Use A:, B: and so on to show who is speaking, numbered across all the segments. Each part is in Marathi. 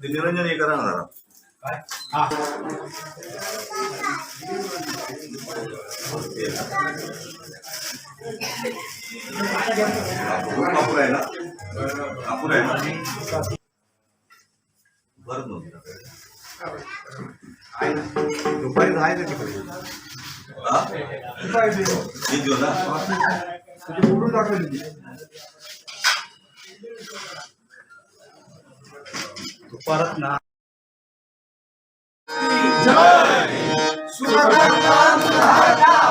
A: ते निरंजन हे करा ना जरा. हे.
B: দ্বিতীয় না
C: परत ना
D: जय सुरक्षा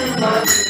D: Thank you.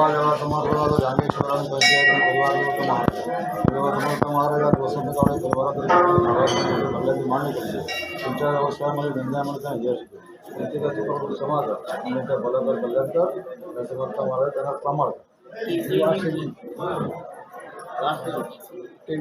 E: जेव्हा समाजवाद जागेश्वरान पंचायत परिवार समर्थ महाराजात वसंत काळे परिवारात मान्य केली तुमच्या व्यवसायामध्ये धंद्यामध्ये यश व्यक्तिगत समाज आणि त्या कल्याणकर समर्थ महाराज त्यांना ते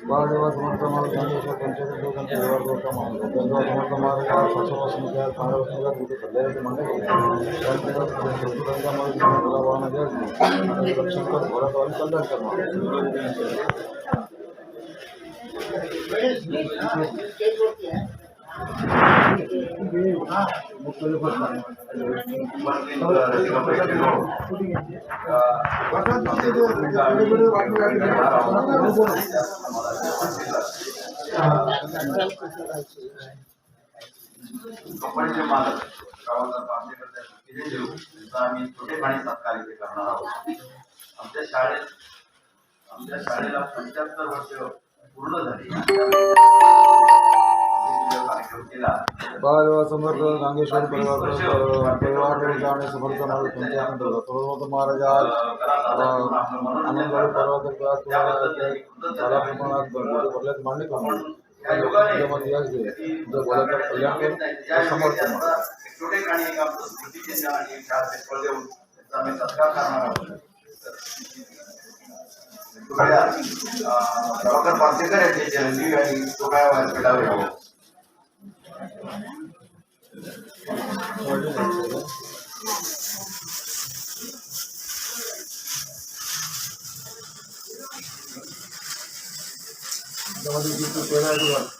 E: वाढदिवस समर्थ महाराज ज्ञानेश्वर पंचायत लोकांचे व्यवहार लोक महादेवा समर्थ महाराज शासनवासन त्या महाराष्ट्राला कुठे कल्याणाचे मंडळ मला वाहन द्यायचं रक्षण कर घोडा आणि कल्याण
A: कंपनीचे मालक गावाला आमच्याकडे किती देऊ. त्यांचा आम्ही छोटे पाणी सत्कार इथे करणार आहोत. आमच्या शाळेत आमच्या शाळेला पंच्याहत्तर वर्ष पूर्ण झाली. कार्यक्रम केला
E: नागेश्वर परिवार परिवार आणि समर्थ प्रमाणात भरल्यात मांडणी
A: प्रभाकर पाचेकर यांचे चिरंजीवी आणि तुकड्या व्यासपीठावर यावं
E: Давай, иди, давай, давай.